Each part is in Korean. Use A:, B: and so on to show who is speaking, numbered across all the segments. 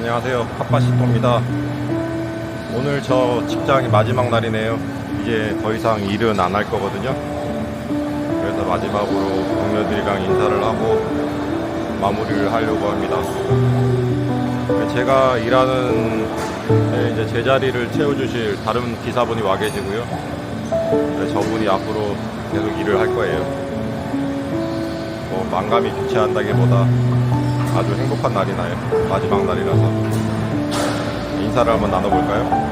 A: 안녕하세요. 핫바시토입니다. 오늘 저 직장이 마지막 날이네요. 이제 더 이상 일은 안 할 거거든요. 그래서 마지막으로 동료들이랑 인사를 하고 마무리를 하려고 합니다. 제가 일하는 네, 이제 제자리를 채워주실 다른 기사분이 와 계시고요. 네, 저분이 앞으로 계속 일을 할 거예요. 뭐 망감이 교체한다기보다 아주 행복한 날이 나요. 마지막 날이라서. 인사를 한번 나눠볼까요?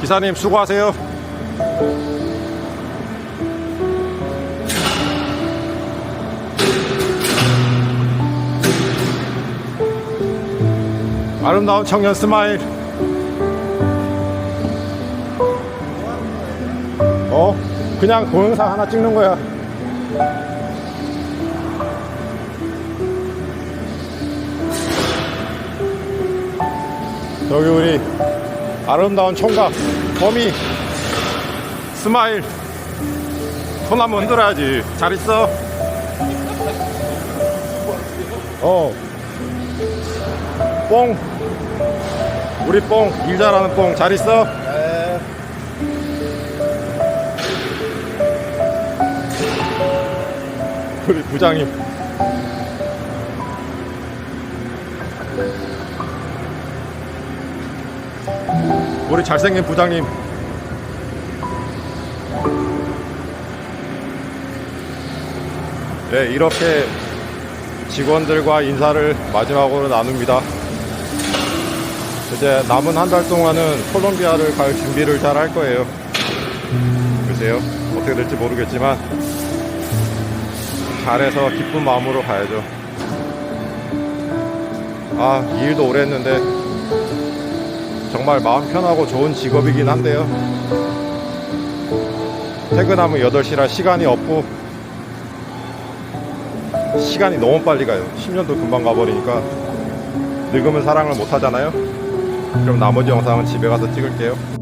A: 기사님 수고하세요. 아름다운 청년 스마일. 그냥 동영상 하나 찍는 거야. 저기 우리 아름다운 총각 범이 스마일. 손 한번 흔들어야지. 잘 있어. 어뽕. 우리 뽕. 일 잘하는 뽕. 잘 있어 우리 부장님. 우리 잘생긴 부장님. 네 이렇게 직원들과 인사를 마지막으로 나눕니다. 이제 남은 한 달 동안은 콜롬비아를 갈 준비를 잘 할 거예요. 글쎄요 어떻게 될지 모르겠지만 잘해서 기쁜 마음으로 가야죠 아 이 일도 오래 했는데 정말 마음 편하고 좋은 직업이긴 한데요. 퇴근하면 8시라 시간이 없고 시간이 너무 빨리 가요. 10년도 금방 가버리니까 늙으면 사랑을 못 하잖아요. 그럼 나머지 영상은 집에 가서 찍을게요.